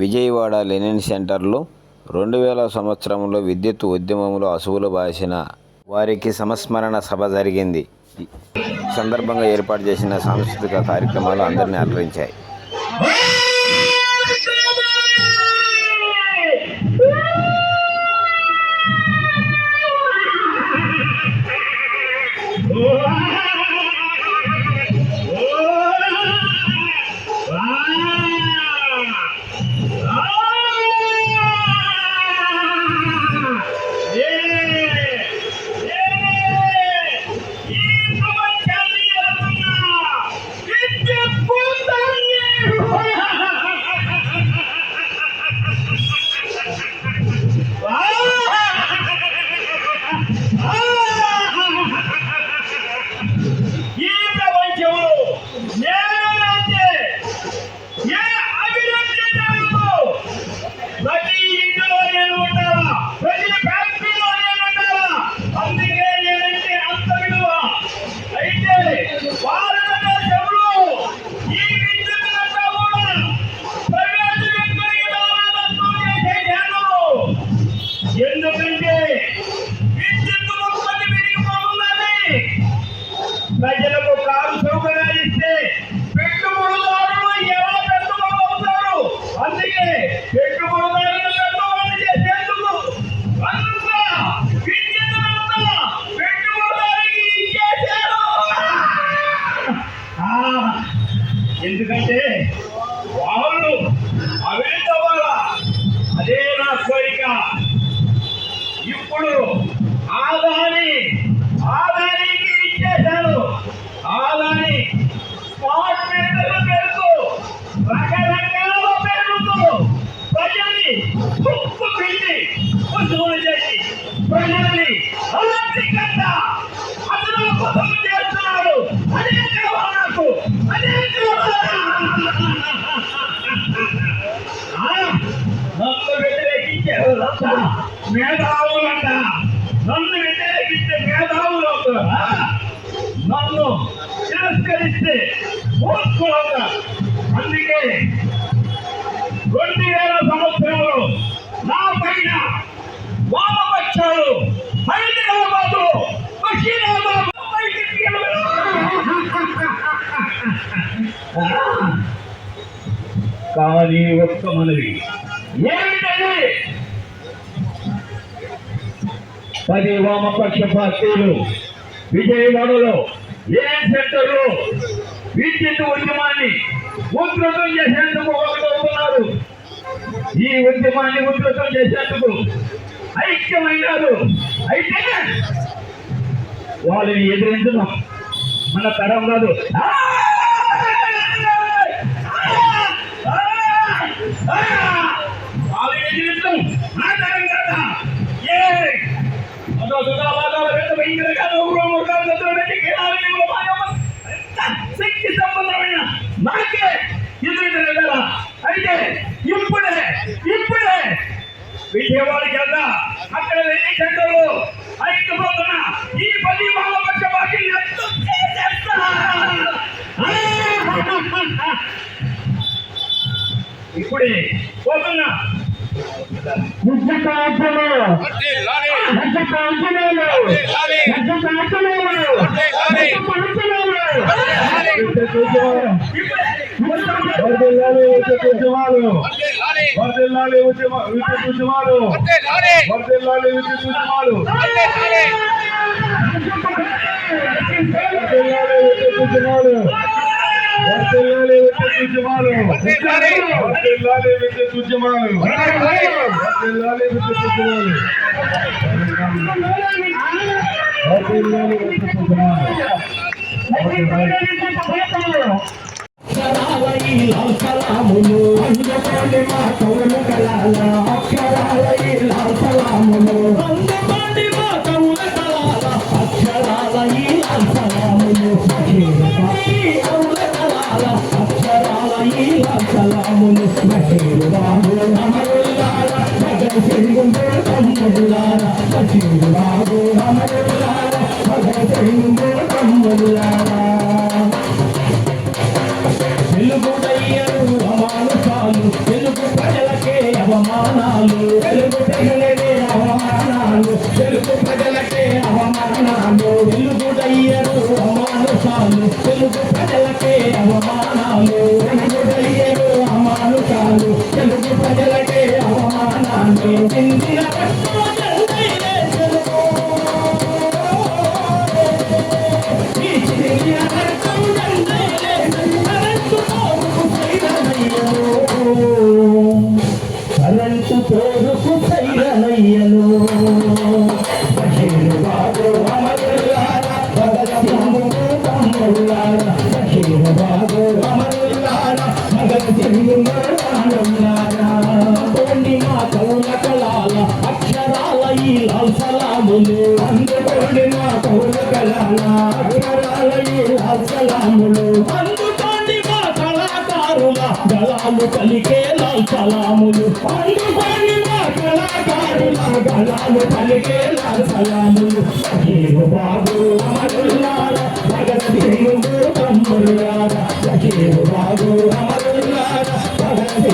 Vijayawada Lenin సెంటర్లో రెండు వేల సంవత్సరంలో విద్యుత్ ఉద్యమంలో అసువులు బాసిన వారికి సంస్మరణ సభ జరిగింది. సందర్భంగా ఏర్పాటు చేసిన సాంస్కృతిక కార్యక్రమాలు అందరినీ అలరించాయి. ఈ ఎందుకంటే వాళ్ళు అవినీతి అవ్వాలా అదే నా కోరిక. ఇప్పుడు ఆదాయం మేధావులంట నన్ను వ్యతిరేకించే మేధావులు అవుతారా? నన్ను తిరస్కరిస్తే మూర్ఖులంట అందుకే రెండు వేల సంవత్సరంలో నా పైన వామపక్షాలు హైదరాబాదు బషీరాబాద్ బయటికి కానీ ఒక్క మనవి ఏమిటది పది వామపక్ష పార్టీలు విజయవాడలో ఏ సెంటర్లో విద్యుత్ ఉద్యమాన్ని ఉధృతం చేసేందుకు ఒకటవుతున్నారు ఈ ఉద్యమాన్ని ఉధృతం చేసేందుకు ఐక్యమైనారు. అయితే వాళ్ళని ఎదిరించడం మన తరం కాదు. ఇప్పుడే పోతున్నా. వర్దిల్లాలి విద్యుత్ ఉద్యమాలు. వర్దిల్లాలి ఉద్యమ విద్యుత్ ఉద్యమాలు. వర్దిల్లాలి విద్యుత్ ఉద్యమాలు. వర్దిల్లాలి విద్యుత్ ఉద్యమాలు. వర్దిల్లాలి విద్యుత్ ఉద్యమాలు. వర్దిల్లాలి విద్యుత్ ఉద్యమాలు. వర్దిల్లాలి విద్యుత్ ఉద్యమాలు. వర్దిల్లాలి విద్యుత్ ఉద్యమాలు. సలాములు అందమంది మా కవులు కలాల సలాములు బషీరు బాబు అమరుల్లాల భగత్ సింగ్ బషీరు బాబు అమరుల్లాల కరెంటు తోడుకు సైరనయ్యను బషీరు బాబు అమరులారా భగత్ సింగ్ తమ్ముళ్ళారా బషీరు బాబు అమరులారా భగత్ కౌల కళాల అక్షరాల ఈ లాల్ సలాములు అందుకోండి మా కౌల కళాల కళాకారుల కలికే పలికే లాల్ సలాములు అందుకోండి మా కళాకారుల గళాలు పలికే లాల్ సలాములు సఖీరు బాబు అమరులారా భగత్ బాబు అమరులారా భగత్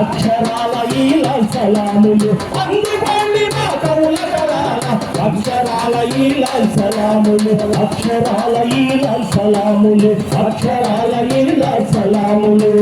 అక్షరాల ఈ లాల్ సలాములు అందుకోండి మా కౌల కళాల అక్షరాల ఈ లాల్ సలాములు అక్షరాల ఈ లాల్ సలాములు అక్షరాల ఈ లాల్ సలాములు